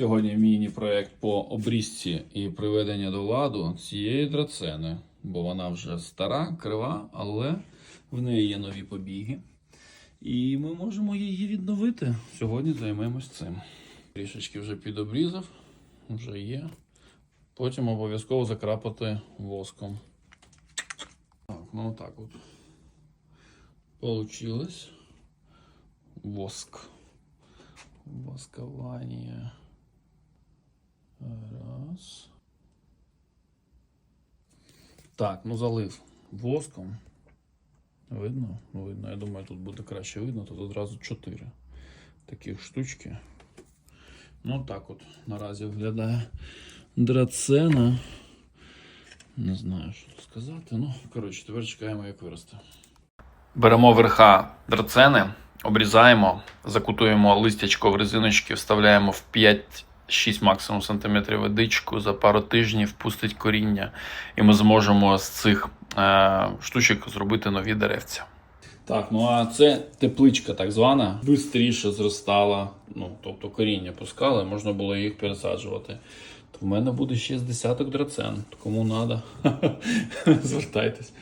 Сьогодні міні-проект по обрізці і приведення до ладу цієї драцени, бо вона вже стара, крива, але в неї є нові побіги. І ми можемо її відновити. Сьогодні займемось цим. Трішечки вже підобрізав, вже є. Потім обов'язково закрапати воском. Так, ну так от. Получилось. Воск. Воскование. Так, ну залив воском. Видно? Видно. Я думаю, тут буде краще видно. Тут одразу 4 таких штучки. Ну так от наразі виглядає драцена. Не знаю, що тут сказати. Ну, коротше, тепер чекаємо, як виросте. Беремо верха драцени, обрізаємо, закутуємо листячко в резиночки, вставляємо в 5-6 максимум сантиметрів водичку, за пару тижнів пустить коріння, і ми зможемо з цих е, штучок зробити нові деревця. Так, ну а це тепличка так звана, бистріше зростала, ну, тобто коріння пускали, можна було їх пересаджувати. То в мене буде ще з десяток драцен. Кому треба, звертайтесь.